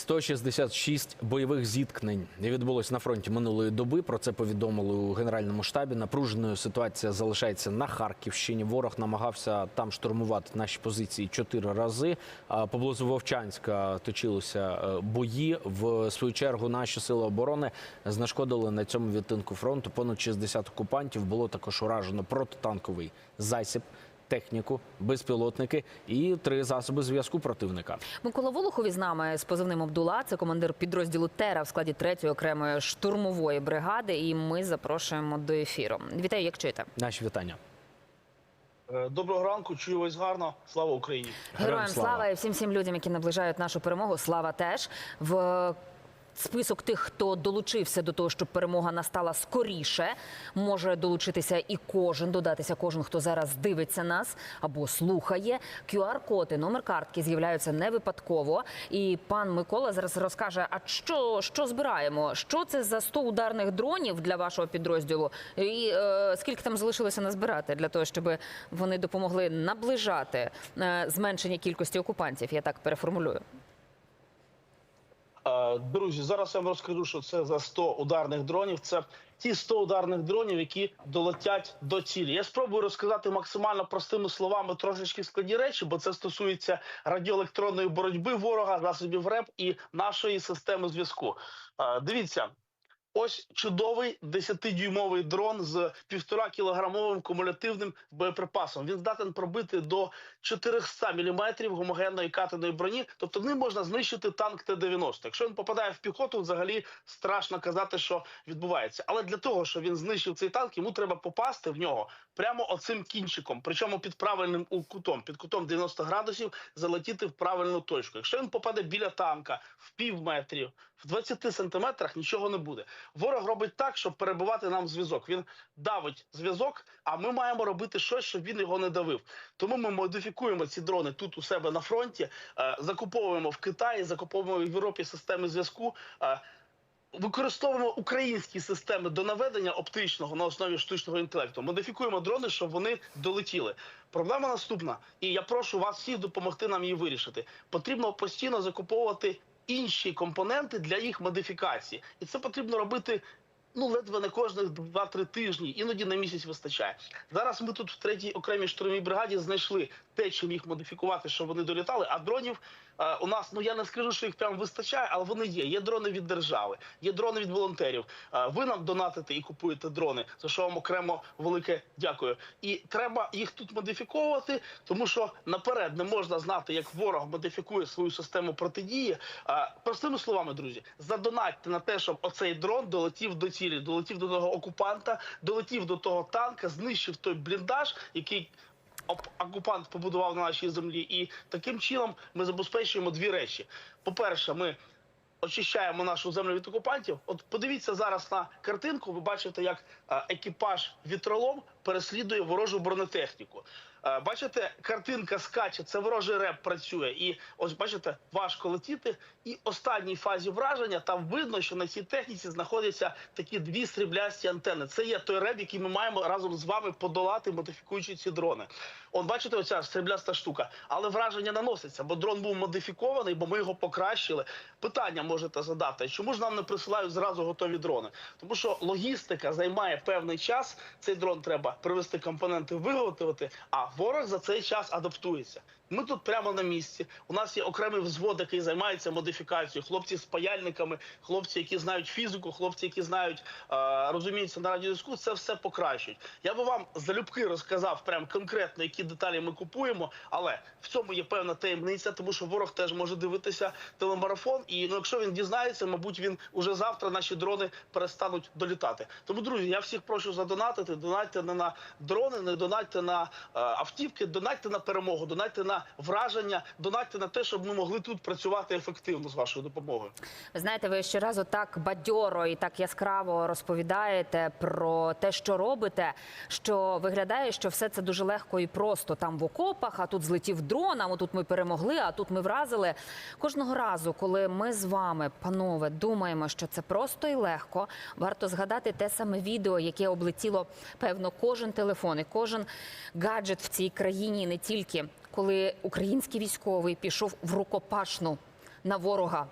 166 бойових зіткнень відбулось на фронті минулої доби. Про це повідомили у генеральному штабі. Напруженою ситуація залишається на Харківщині. Ворог намагався там штурмувати наші позиції чотири рази. Поблизу Вовчанська точилися е, бої. В свою чергу наші сили оборони знешкодили на цьому відтинку фронту понад 60 окупантів. Було також уражено протитанковий засіб. Техніку, безпілотники і три засоби зв'язку противника. Микола Волохов із нами з позивним Абдула. Це командир підрозділу Тера в складі 3-ї окремої штурмової бригади. І ми запрошуємо до ефіру. Вітаю, як чуєте? Наші вітання. Е, Доброго ранку, чую вас гарно. Слава Україні! Героям слава і всім всім людям, які наближають нашу перемогу. Слава теж в. Список тих, хто долучився до того, щоб перемога настала скоріше, може долучитися і кожен, додатися кожен, хто зараз дивиться нас або слухає. QR-код номер картки з'являються не випадково. І пан Микола зараз розкаже: а що, що збираємо? Що це за 100 ударних дронів для вашого підрозділу? І е, скільки там залишилося назбирати для того, щоб вони допомогли наближати е, зменшення кількості окупантів? Я так переформулюю. Е, Друзі, зараз я вам розкажу, що це за 100 ударних дронів. Це ті 100 ударних дронів, які долетять до цілі. Я спробую розказати максимально простими словами трошечки складні речі, бо це стосується радіоелектронної боротьби ворога, засобів РЕП і нашої системи зв'язку. Е, Дивіться. Ось чудовий 10-дюймовий дрон з півтора кілограмовим кумулятивним боєприпасом. Він здатен пробити до 400 мм гомогенної катаної броні. Тобто ним можна знищити танк Т-90. Якщо він попадає в піхоту, взагалі страшно казати, що відбувається. Але для того, щоб він знищив цей танк, йому треба попасти в нього прямо оцим кінчиком, причому під правильним кутом, під кутом 90 градусів, залетіти в правильну точку. Якщо він попаде біля танка в пів метрів, в 20 сантиметрах, нічого не буде. Ворог робить так, щоб перебувати нам зв'язок. Він давить зв'язок, а ми маємо робити щось, щоб він його не давив. Тому ми модифікуємо ці дрони тут у себе на фронті, е, закуповуємо в Китаї, закуповуємо в Європі системи зв'язку. е, Використовуємо українські системи до наведення оптичного на основі штучного інтелекту. Модифікуємо дрони, щоб вони долетіли. Проблема наступна, і я прошу вас всіх допомогти нам її вирішити. Потрібно постійно закуповувати інші компоненти для їх модифікації, і це потрібно робити. Ну, ледве не кожних 2-3 тижні, іноді на місяць вистачає. Зараз ми тут в третій окремій штурмовій бригаді знайшли те, чим їх модифікувати, щоб вони долітали. А дронів у нас, ну я не скажу, що їх прям вистачає, але вони є. Є дрони від держави, є дрони від волонтерів. Е, ви нам донатите і купуєте дрони, за що вам окремо велике дякую. І треба їх тут модифіковувати, тому що наперед не можна знати, як ворог модифікує свою систему протидії. Е, простими словами, друзі, задонатьте на те, щоб оцей дрон долетів до цілі, долетів до того окупанта, долетів до того танка, знищив той бліндаж, який окупант побудував на нашій землі, і таким чином ми забезпечуємо дві речі: по-перше, ми очищаємо нашу землю від окупантів. От подивіться зараз на картинку. Ви бачите, як е, екіпаж вітролом переслідує ворожу бронетехніку. Е, Бачите, картинка скаче, це ворожий реп працює. І ось бачите, важко летіти. І останній фазі враження там видно, що на цій техніці знаходяться такі дві сріблясті антени. Це є той реп, який ми маємо разом з вами подолати, модифікуючи ці дрони. От бачите, оця срібляста штука, але враження наноситься, бо дрон був модифікований, бо ми його покращили. Питання можете задати, чому ж нам не присилають зразу готові дрони? Тому що логістика займає певний час. Цей дрон треба привезти компоненти, виготовити. А ворог за цей час адаптується. Ми тут прямо на місці. У нас є окремий взвод, який займається модифікацією. Хлопці з паяльниками, хлопці, які знають фізику, хлопці, які знають, розуміються на радіозв'язку, це все покращують. Я би вам залюбки розказав прям конкретно, які деталі ми купуємо, але в цьому є певна таємниця, тому що ворог теж може дивитися телемарафон. І ну, якщо він дізнається, мабуть, він уже завтра наші дрони перестануть долітати. Тому, друзі, я всіх прошу задонатити. Донатьте не на дрони, не донатьте на автівки, донатьте на перемогу, донатьте на враження, донатьте на те, щоб ми могли тут працювати ефективно з вашою допомогою. Ви знаєте, ви щоразу так бадьоро і так яскраво розповідаєте про те, що робите, що виглядає, що все це дуже легко і просто там в окопах, а тут злетів дрон, а тут ми перемогли, а тут ми вразили. Кожного разу, коли ми з вами, панове, думаємо, що це просто і легко, варто згадати те саме відео, яке облетіло певно кожен телефон і кожен гаджет в цій країні, не тільки коли український військовий пішов в рукопашну на ворога,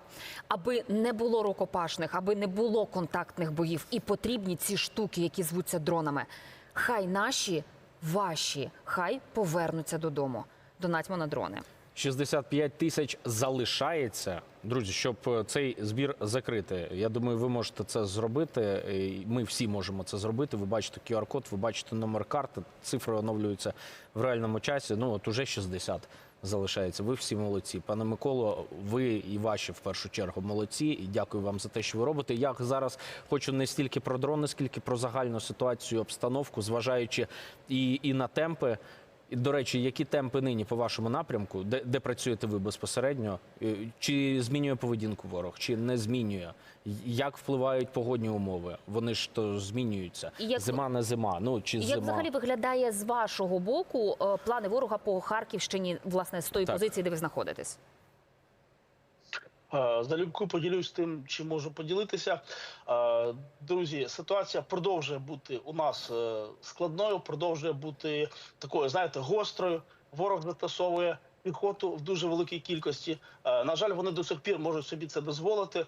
аби не було рукопашних, аби не було контактних боїв, і потрібні ці штуки, які звуться дронами. Хай наші, ваші, хай повернуться додому. Донатьмо на дрони. 65 тисяч залишається, друзі, щоб е, цей збір закрити. Я думаю, ви можете це зробити. Ми всі можемо це зробити. Ви бачите QR-код, ви бачите номер карти, цифри оновлюються в реальному часі. Ну от уже 60 залишається. Ви всі молодці. Пане Миколо, ви і ваші в першу чергу молодці. І дякую вам за те, що ви робите. Я зараз хочу не стільки про дрони, скільки про загальну ситуацію, обстановку, зважаючи і, і на темпи. І, до речі, які темпи нині по вашому напрямку, де, де працюєте ви безпосередньо? Чи змінює поведінку ворог, чи не змінює? Як впливають погодні умови? Вони ж то змінюються. Як- Зима не зима. Ну чи Як зима взагалі виглядає з вашого боку е, плани ворога по Харківщині, власне, з тої Так. позиції, де ви знаходитесь? Е, Залюбку поділюсь тим, чим можу поділитися. Е, Друзі, ситуація продовжує бути у нас е, складною, продовжує бути такою, знаєте, гострою. Ворог застосовує піхоту в дуже великій кількості. На жаль, вони до сих пір можуть собі це дозволити.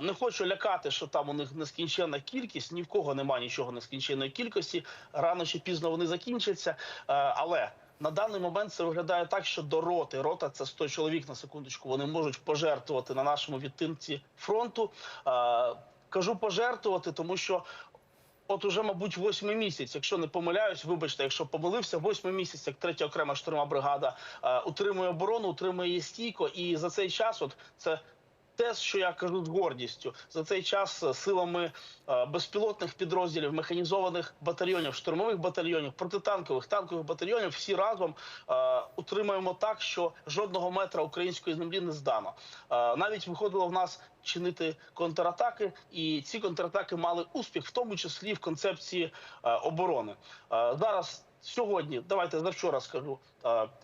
Не хочу лякати, що там у них нескінченна кількість. Ні в кого немає нічого нескінченної кількості. Рано чи пізно вони закінчаться. Але на даний момент це виглядає так, що до роти рота це 100 чоловік на секундочку. Вони можуть пожертвувати на нашому відтинці фронту. Е, Кажу пожертвувати, тому що. От уже, мабуть, восьмий місяць, якщо не помиляюсь, вибачте, якщо помилився, восьмий місяць, як третя окрема штурмова бригада е, утримує оборону, утримує її стійко, і за цей час, от це те, що я кажу з гордістю, за цей час е, силами е, безпілотних підрозділів, механізованих батальйонів, штурмових батальйонів, протитанкових танкових батальйонів, всі разом е, утримуємо так, що жодного метра української землі не здано. Навіть виходило в нас чинити контратаки, і ці контратаки мали успіх, в тому числі в концепції оборони. Зараз. Сьогодні, давайте за вчора скажу,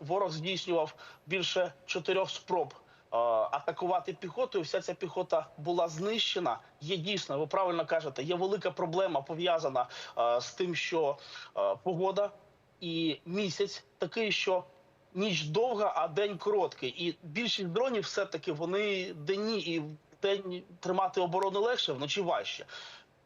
ворог здійснював більше чотирьох спроб е, атакувати піхотою. Вся ця піхота була знищена. Є дійсно, ви правильно кажете, є велика проблема пов'язана е, з тим, що е, погода і місяць такий, що. Ніч довга, а день короткий. І більшість дронів все-таки вони денні і в день тримати оборону легше, вночі важче.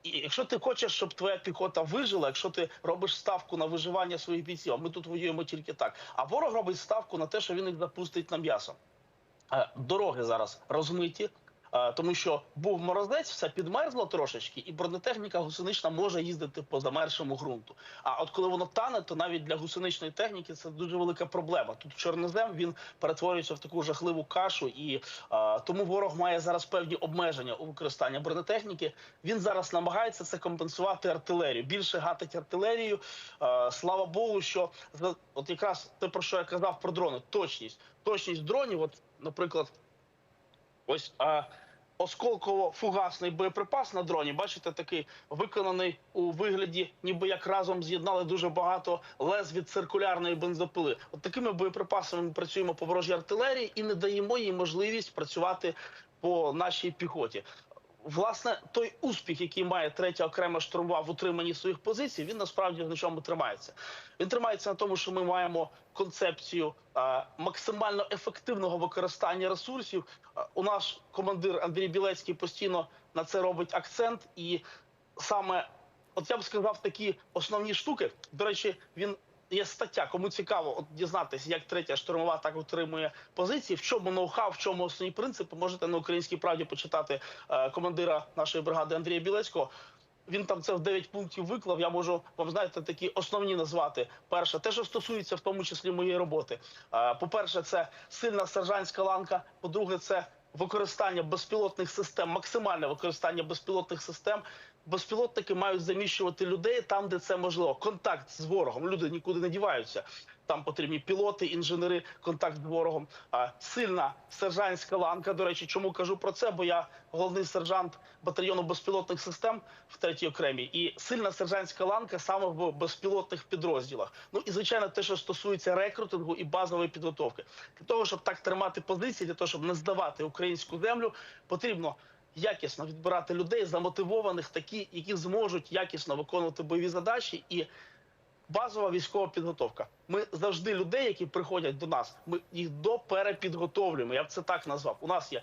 І якщо ти хочеш, щоб твоя піхота вижила, якщо ти робиш ставку на виживання своїх бійців, а ми тут воюємо тільки так. А ворог робить ставку на те, що він їх запустить на м'ясо. Е, Дороги зараз розмиті. Тому що був морозець, все підмерзло трошечки, і бронетехніка гусенична може їздити по замершому ґрунту. А от коли воно тане, то навіть для гусеничної техніки це дуже велика проблема. Тут чорнозем він перетворюється в таку жахливу кашу, і е, тому ворог має зараз певні обмеження у використанні бронетехніки. Він зараз намагається це компенсувати артилерію. Більше гатить артилерію. Е, слава Богу, що от якраз те про що я казав про дрони, точність, точність дронів. От, наприклад, ось а, осколково-фугасний боєприпас на дроні. Бачите, такий виконаний у вигляді, ніби як разом з'єднали дуже багато лез від циркулярної бензопили. От такими боєприпасами ми працюємо по ворожій артилерії і не даємо їй можливість працювати по нашій піхоті. Власне, той успіх, який має третя окрема штурмова в утриманні своїх позицій, він насправді на чому тримається. Він тримається на тому, що ми маємо концепцію а, максимально ефективного використання ресурсів. А, у наш командир Андрій Білецький постійно на це робить акцент, і саме, от я б сказав, такі основні штуки. До речі, він. Є стаття, кому цікаво от дізнатися, як третя штурмова так утримує позиції, в чому ноу-хау, в чому основні принципи. Можете на українській правді почитати е, командира нашої бригади Андрія Білецького. Він там це в 9 пунктів виклав. Я можу вам знаєте такі основні назвати. Перше, те, що стосується в тому числі моєї роботи. Е, По-перше, це сильна сержантська ланка. По-друге, це використання безпілотних систем, максимальне використання безпілотних систем. Безпілотники мають заміщувати людей там, де це можливо. Контакт з ворогом. Люди нікуди не діваються. Там потрібні пілоти, інженери, контакт з ворогом. А, сильна сержантська ланка. До речі, чому кажу про це? Бо я головний сержант батальйону безпілотних систем в третій окремій, і сильна сержантська ланка саме в безпілотних підрозділах. Ну і звичайно, те, що стосується рекрутингу і базової підготовки, для того, щоб так тримати позиції, для того, щоб не здавати українську землю, потрібно. Якісно відбирати людей, замотивованих, такі, які зможуть якісно виконувати бойові задачі і базова військова підготовка. Ми завжди людей, які приходять до нас, ми їх доперепідготовлюємо. Я б це так назвав. У нас є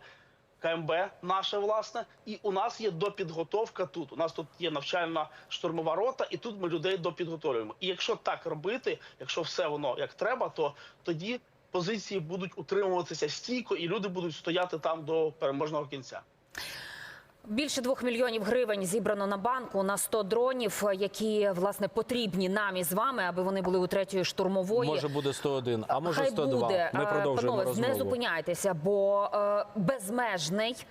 КМБ наше власне, і у нас є допідготовка тут. У нас тут є навчальна штурмова рота, і тут ми людей допідготовлюємо. І якщо так робити, якщо все воно як треба, то тоді позиції будуть утримуватися стійко, і люди будуть стояти там до переможного кінця. Більше двох мільйонів гривень зібрано на банку на 100 дронів, які власне потрібні нам і з вами, аби вони були у третьої штурмової. Може буде 101, а може Хай 102. буде. Ми Е, продовжуємо Панове, розмову. не зупиняйтеся, бо е, безмежний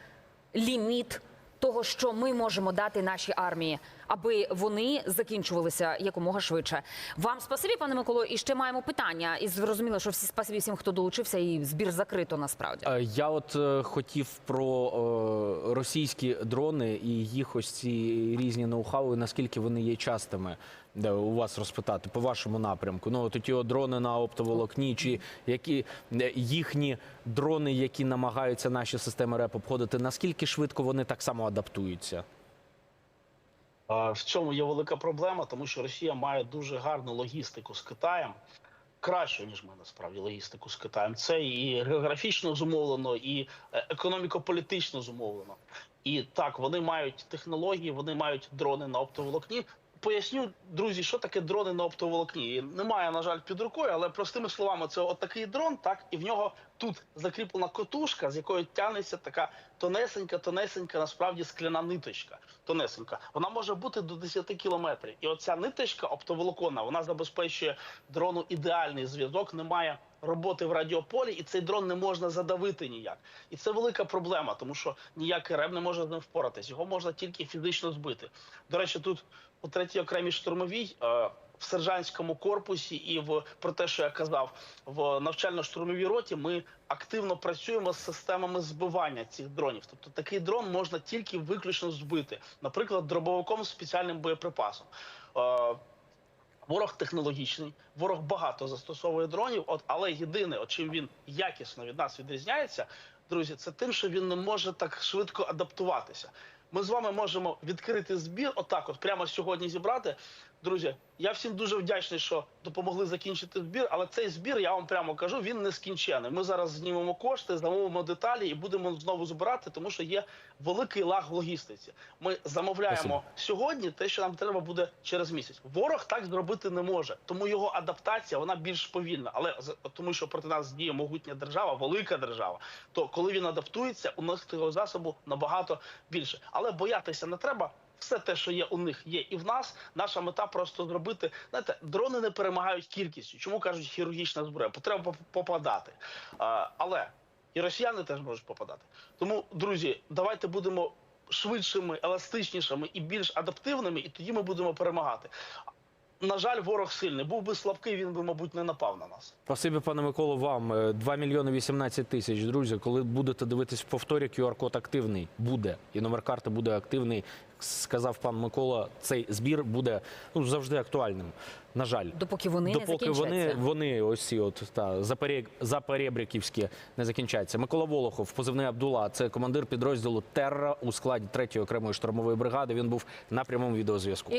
ліміт того, що ми можемо дати нашій армії, аби вони закінчувалися якомога швидше. Вам спасибі, пане Миколо. І ще маємо питання. І зрозуміло, що всі спасибі всім, хто долучився, і збір закрито насправді. Е, Я от е, хотів про е, російські дрони і їх ось ці різні ноу-хау, наскільки вони є частими. Де у вас розпитати по вашому напрямку? Ну от ті дрони на оптоволокні, чи які е, їхні дрони, які намагаються наші системи РЕП обходити, наскільки швидко вони так само адаптуються? В цьому є велика проблема, тому що Росія має дуже гарну логістику з Китаєм. Кращу, ніж ми насправді логістику з Китаєм. Це і географічно зумовлено, і е, економіко-політично зумовлено. І так, вони мають технології, вони мають дрони на оптоволокні. Поясню, друзі, що таке дрони на оптоволокні. Немає, на жаль, під рукою, але простими словами, це отакий дрон, так, і в нього тут закріплена котушка, з якої тягнеться така тонесенька, тонесенька, насправді скляна ниточка. Тонесенька. Вона може бути до 10 кілометрів. І оця ниточка оптоволоконна, вона забезпечує дрону ідеальний зв'язок, немає роботи в радіополі, і цей дрон не можна задавити ніяк. І це велика проблема, тому що ніякий реб не може з ним впоратись. Його можна тільки фізично збити. До речі, тут у третій окремій штурмовій. е, В сержантському корпусі і в про те, що я казав, в навчально-штурмовій роті ми активно працюємо з системами збивання цих дронів. Тобто такий дрон можна тільки виключно збити, наприклад, дробовиком з спеціальним боєприпасом. Е, Ворог технологічний, ворог багато застосовує дронів. От але єдине, от чим він якісно від нас відрізняється, друзі, це тим, що він не може так швидко адаптуватися. Ми з вами можемо відкрити збір, отак, от прямо сьогодні зібрати. Друзі, я всім дуже вдячний, що допомогли закінчити збір. Але цей збір, я вам прямо кажу, він нескінчений. Ми зараз знімемо кошти, замовимо деталі і будемо знову збирати, тому що є великий лаг в логістиці. Ми замовляємо Спасибо. сьогодні те, що нам треба буде через місяць. Ворог так зробити не може, тому його адаптація вона більш повільна. Але тому, що проти нас діє могутня держава, велика держава. То коли він адаптується, у нас цього засобу набагато більше. Але боятися не треба. Все те, що є у них, є і в нас. Наша мета просто зробити. Знаєте, дрони не перемагають кількістю. Чому кажуть хірургічна зброя? Потреба поп- попадати. А, але і росіяни теж можуть попадати. Тому, друзі, давайте будемо швидшими, еластичнішими і більш адаптивними, і тоді ми будемо перемагати. На жаль, ворог сильний. Був би слабкий, він би, мабуть, не напав на нас. Спасибі, пане Миколо, вам. Е, 2 мільйони 18 тисяч, друзі. Коли будете дивитись в повторі, QR-код активний буде. І номер карти буде активний. Сказав пан Микола, цей збір буде ну, завжди актуальним. На жаль. Допоки вони не Допоки вони, закінчаться. вони ось ці от та запорє- запорєбріківські не закінчаться. Микола Волохов, позивний Абдула, це командир підрозділу Терра у складі 3-ї окремої штурмової бригади. Він був на прямому відеозв'язку.